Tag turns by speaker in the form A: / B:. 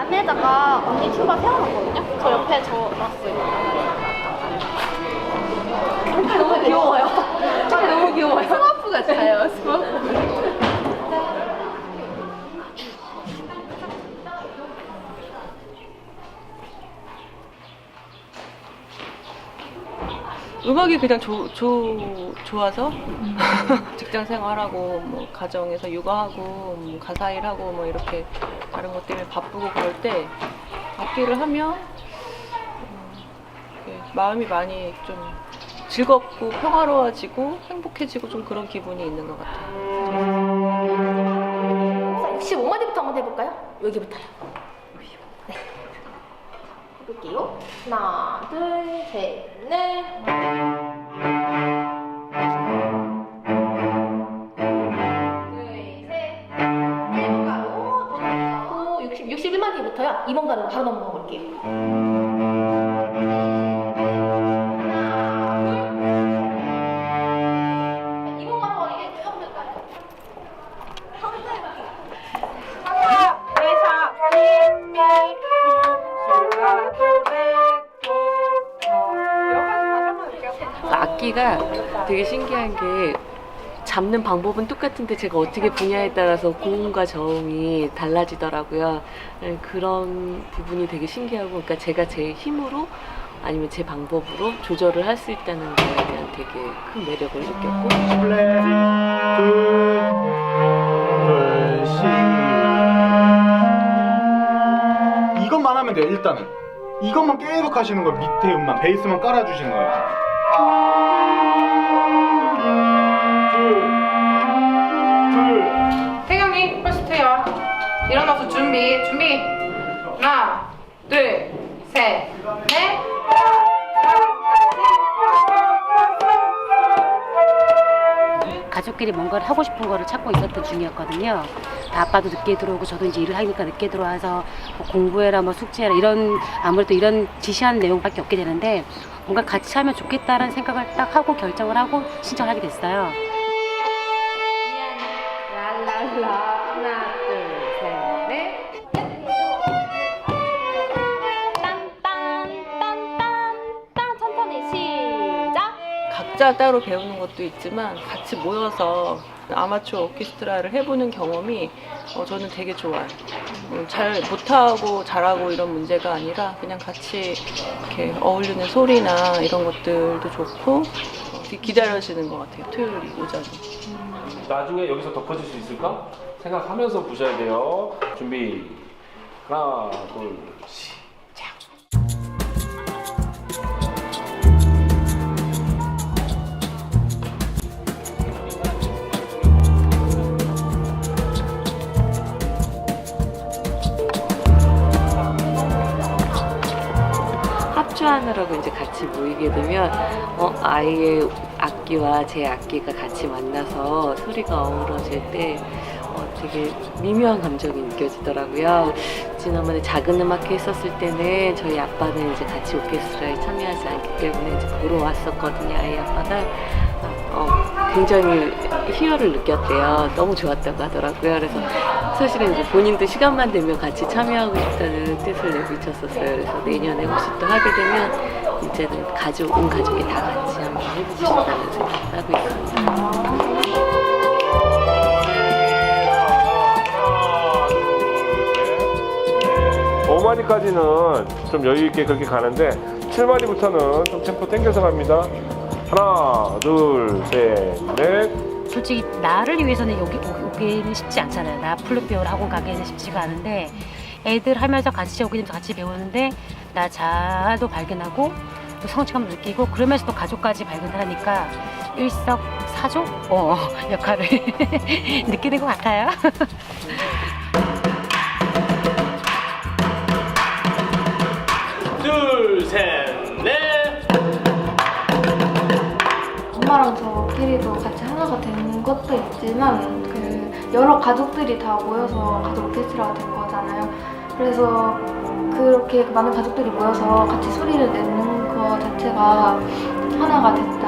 A: 안에다가 언니 튜바 세워놨거든요? 저 옆에 저 놨어요. 너무 귀여워요. 너무 귀여워요. 스마프 같아요, 스마프.
B: 음악이 그냥 조, 조, 좋아서 직장 생활하고 뭐 가정에서 육아하고 뭐 가사 일하고 뭐 이렇게 다른 것 때문에 바쁘고 그럴 때 악기를 하면 음, 마음이 많이 좀 즐겁고 평화로워지고 행복해지고 좀 그런 기분이 있는 것 같아요.
A: 자, 65마디부터 한번 해볼까요? 여기부터요. 네. 해볼게요. 하나, 둘, 셋, 넷. 61마디부터요. 2번 가로 바로 넘어가 볼게요. 하나, 둘. 2번 가로 이게 하면 될까요?
B: 악기가 되게 신기한 게 잡는 방법은 똑같은데 제가 어떻게 분야에 따라서 고음과 저음이 달라지더라고요. 네, 그런 부분이 되게 신기하고, 그러니까 제가 제 힘으로 아니면 제 방법으로 조절을 할 수 있다는 거에 대한 되게 큰 매력을 느꼈고,
C: 플랫 둘, 둘, 시. 이것만 하면 돼요, 일단은. 이것만 계속 하시는 거예요, 밑에 음만, 베이스만 깔아주시는 거예요.
D: 일어나서 준비, 준비. 하나, 둘, 셋, 넷.
E: 가족끼리 뭔가를 하고 싶은 거를 찾고 있었던 중이었거든요. 아빠도 늦게 들어오고 저도 이제 일을 하니까 늦게 들어와서 뭐 공부해라 뭐 숙제해라 이런 아무래도 이런 지시하는 내용밖에 없게 되는데 뭔가 같이 하면 좋겠다라는 생각을 딱 하고 결정을 하고 신청을 하게 됐어요.
D: 랄랄라. 하나, 둘, 셋, 넷.
A: 딴딴딴딴딴 천천히 시작.
B: 각자 따로 배우는 것도 있지만 같이 모여서 아마추어 오케스트라를 해보는 경험이 어, 저는 되게 좋아요. 음, 잘 못하고 잘하고 이런 문제가 아니라 그냥 같이 이렇게 어울리는 소리나 이런 것들도 좋고 어, 기다려지는 것 같아요. 토요일 오전이.
F: 나중에 여기서 덮어질 수 있을까? 생각하면서 부셔야 돼요. 준비. 하나, 둘, 시작.
B: 합주하느라고 이제 같이 모이게 되면 어, 아이의 악기와 제 악기가 같이 만나서 소리가 어우러질 때 어, 되게 미묘한 감정이 느껴지더라고요. 지난번에 작은 음악회 했었을 때는 저희 아빠는 이제 같이 오케스트라에 참여하지 않기 때문에 이제 보러 왔었거든요. 아이 아빠가 어, 굉장히 희열을 느꼈대요. 너무 좋았다고 하더라고요. 그래서 사실은 이제 본인도 시간만 되면 같이 참여하고 싶다는 뜻을 내비쳤었어요. 그래서 내년에 혹시 또 하게 되면 이제는 가족, 온 가족이 다 같이 한번 해보고 싶다는 생각을 하고 있습니다.
F: 오마디까지는좀 여유 있게 그렇게 가는데 7마디부터는 좀 템포 당겨서 갑니다. 하나, 둘, 셋, 넷.
E: 솔직히 나를 위해서는 여기 오- 오기는 쉽지 않잖아요. 나 플룻 배우를 하고 가기는 쉽지가 않은데 애들 하면서 같이 되면서 같이 배우는데 나 자아도 발견하고 또 성취감도 느끼고 그러면서 또 가족까지 발견하니까 일석사조 어, 역할을 느끼는 것 같아요.
F: 둘, 셋, 넷.
G: 엄마랑 저끼리도 같이 하나가 된 것도 있지만 그 여러 가족들이 다 모여서 가족 오케스트라가 된 거잖아요. 그래서 그렇게 많은 가족들이 모여서 같이 소리를 내는 거 자체가 하나가 됐다.